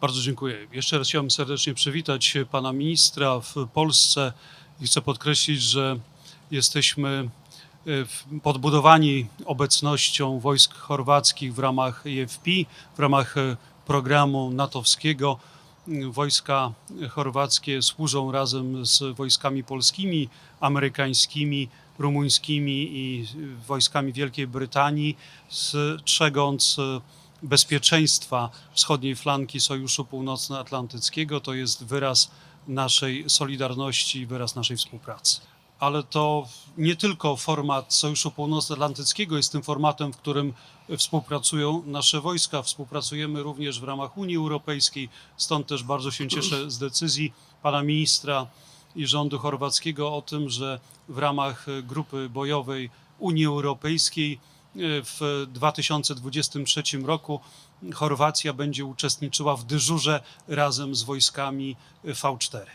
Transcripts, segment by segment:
Bardzo dziękuję. Jeszcze raz chciałbym serdecznie przywitać pana ministra w Polsce i chcę podkreślić, że jesteśmy e, podbudowani obecnością wojsk chorwackich w ramach EFP, w ramach e, programu natowskiego. Wojska chorwackie służą razem z wojskami polskimi, amerykańskimi, rumuńskimi i wojskami Wielkiej Brytanii, strzegąc bezpieczeństwa wschodniej flanki Sojuszu Północnoatlantyckiego. To jest wyraz naszej solidarności, wyraz naszej współpracy. Ale to nie tylko format Sojuszu Północnoatlantyckiego jest tym formatem, w którym współpracują nasze wojska. Współpracujemy również w ramach Unii Europejskiej. Stąd też bardzo się cieszę z decyzji pana ministra i rządu chorwackiego o tym, że w ramach grupy bojowej Unii Europejskiej w 2023 roku Chorwacja będzie uczestniczyła w dyżurze razem z wojskami e, V4.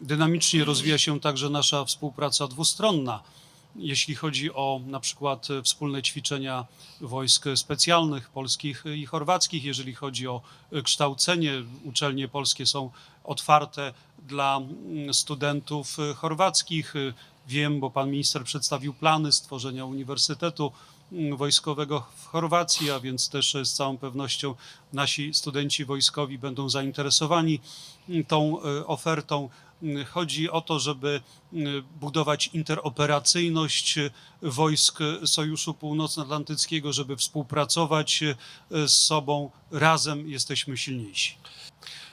Dynamicznie rozwija się także nasza współpraca dwustronna. Jeśli chodzi o na przykład wspólne ćwiczenia wojsk specjalnych polskich i chorwackich, jeżeli chodzi o kształcenie, uczelnie polskie są otwarte dla studentów chorwackich. Wiem, bo pan minister przedstawił plany stworzenia Uniwersytetu Wojskowego w Chorwacji, a więc też e, z całą pewnością nasi studenci wojskowi będą zainteresowani tą e, ofertą. Chodzi o to, żeby mm, budować interoperacyjność e, wojsk Sojuszu Północnoatlantyckiego, żeby współpracować e, z sobą. Razem jesteśmy silniejsi.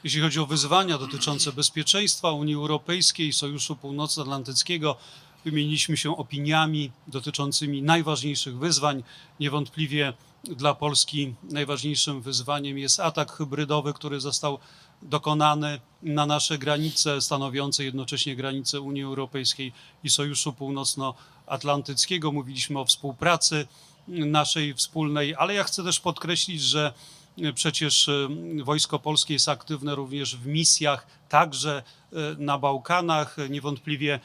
Jeśli chodzi o wyzwania dotyczące bezpieczeństwa Unii Europejskiej i Sojuszu Północnoatlantyckiego, wymieniliśmy się opiniami dotyczącymi najważniejszych wyzwań. Niewątpliwie dla Polski najważniejszym wyzwaniem jest atak hybrydowy, który został dokonany na nasze granice, stanowiące jednocześnie granice Unii Europejskiej i Sojuszu Północnoatlantyckiego. Mówiliśmy o współpracy naszej wspólnej, ale ja chcę też podkreślić, że Przecież e, Wojsko Polskie jest aktywne również w misjach, także e, na Bałkanach. Niewątpliwie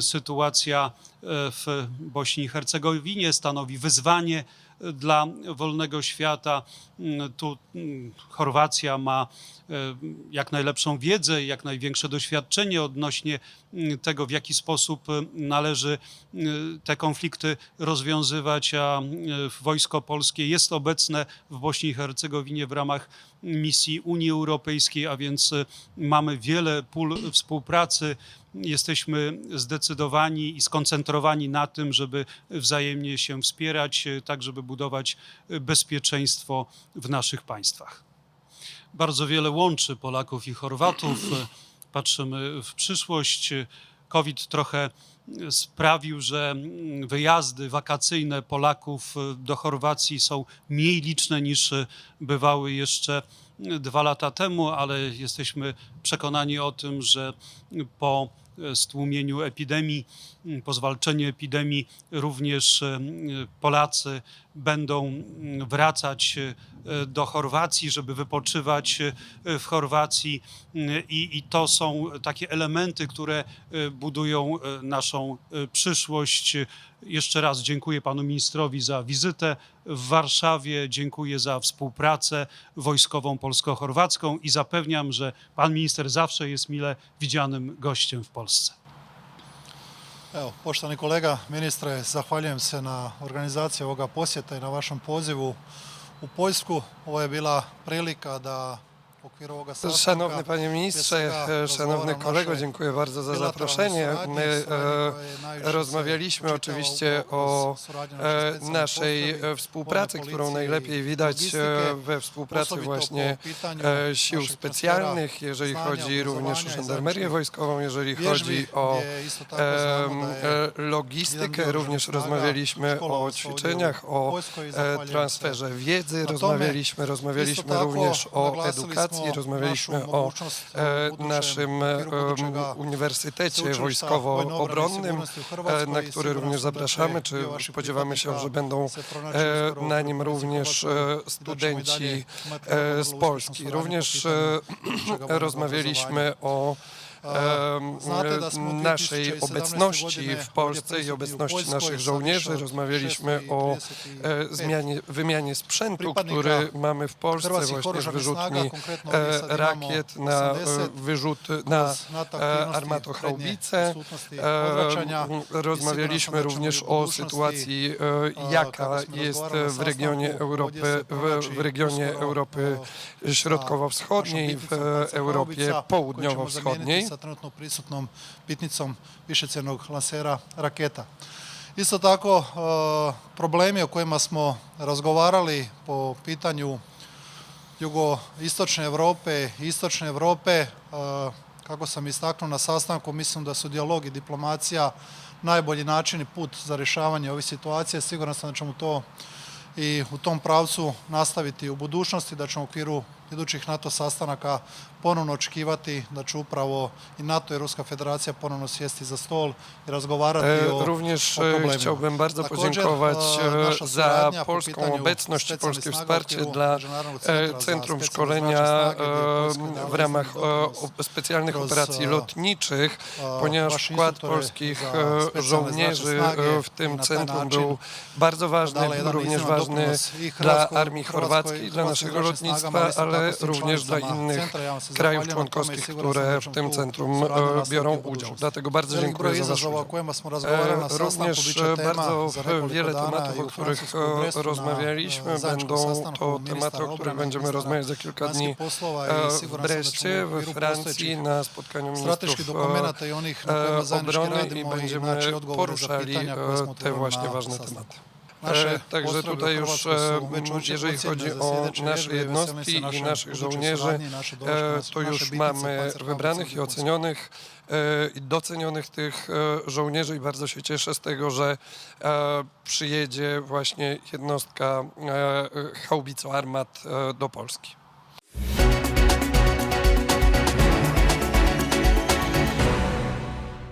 sytuacja e, w Bośni i Hercegowinie stanowi wyzwanie e, dla wolnego świata. Mm, Tu mm, Chorwacja ma e, jak najlepszą wiedzę, jak największe doświadczenie odnośnie mm, tego, w jaki sposób należy te konflikty rozwiązywać, a Wojsko Polskie jest obecne w Bośni i Hercegowinie w ramach misji Unii Europejskiej, a więc e, mamy wiele pól współpracy. Jesteśmy zdecydowani i skoncentrowani na tym, żeby wzajemnie się wspierać, e, tak żeby budować e, bezpieczeństwo w naszych państwach. Bardzo wiele łączy Polaków i Chorwatów. Patrzymy w przyszłość. COVID trochę sprawił, że wyjazdy wakacyjne Polaków do Chorwacji są mniej liczne niż bywały jeszcze dwa lata temu, ale jesteśmy przekonani o tym, że po stłumieniu epidemii, po zwalczeniu epidemii również Polacy będą m, wracać e, do Chorwacji, żeby wypoczywać e, w Chorwacji i, i to są takie elementy, które budują naszą przyszłość. Jeszcze raz dziękuję panu ministrowi za wizytę w Warszawie, dziękuję za współpracę wojskową polsko-chorwacką i zapewniam, że pan minister zawsze jest mile widzianym gościem w Polsce. Evo, poštovani kolega ministre, zahvaljujem se na organizaciji ovoga posjeta i na vašem pozivu u Poljsku. Ovo je bila prilika da Szanowny panie ministrze, szanowny kolego, dziękuję bardzo za zaproszenie. My e, rozmawialiśmy oczywiście o e, naszej e, współpracy, którą najlepiej widać we współpracy właśnie sił specjalnych, jeżeli chodzi również o żandarmerię wojskową, jeżeli chodzi o logistykę, również rozmawialiśmy o ćwiczeniach, o transferze wiedzy, rozmawialiśmy, rozmawialiśmy również o edukacji, rozmawialiśmy o e, naszym e, Uniwersytecie Wojskowo-Obronnym, e, na który również zapraszamy, czy spodziewamy się, że będą na nim również studenci z Polski. Również rozmawialiśmy o smo naszej 2017 obecności w Polsce ovdje i obecności naszych żołnierzy. Rozmawialiśmy o 635 e, zmianie, wymianie sprzętu, który mamy w Polsce, właśnie z wyrzutni e, rakiet na e, 80 wyrzut na e, armatochaubice. E, Rozmawialiśmy również o sytuacji, e, e, jaka jest w regionie Europy, w, regionie Europy e, Środkowo-Wschodniej, w e, Europie Południowo-Wschodniej. Trenutno prisutnom bitnicom višecjenog lansera raketa. Isto tako, e, problemi o kojima smo razgovarali po pitanju jugoistočne Europe i istočne Europe, e, kako sam istaknuo na sastanku, mislim da su dijalog i diplomacija najbolji način i put za rješavanje ovih situacija. Siguran sam da ćemo to i u tom pravcu nastaviti u budućnosti, da ćemo u okviru idućih NATO sastanaka ponovno očekivati da će upravo i NATO i Ruska federacija ponovno sjesti za stol i razgovarati E, o Również o e, problemima. chciałbym bardzo Također, podziękować e, e, za polską obecność polskie wsparcie dla Centrum Szkolenia w ramach specjalnych operacji lotniczych, ponieważ wkład polskich żołnierzy w tym centrum był bardzo ważny, był również izniman ważny dla armii chorwackiej, dla naszego lotnictwa, ale również dla innych krajów członkowskich, które w tym centrum e, biorą udział. Dlatego bardzo dziękuję za wasz udział. E, Również e, bardzo wiele tematów, o których e, rozmawialiśmy, e, będą to tematy, o których będziemy rozmawiać za kilka dni e, w Breszcie, we Francji, na spotkaniu ministrów e, obrony i będziemy poruszali e, te właśnie ważne tematy. E, Także tutaj już, e, očito jeżeli chodzi o nasze jednostki i naszych żołnierzy, e, to już mamy wybranych i ocenionych i docenionych tych żołnierzy i bardzo się cieszę z tego, że przyjedzie właśnie jednostka haubico armat do Polski.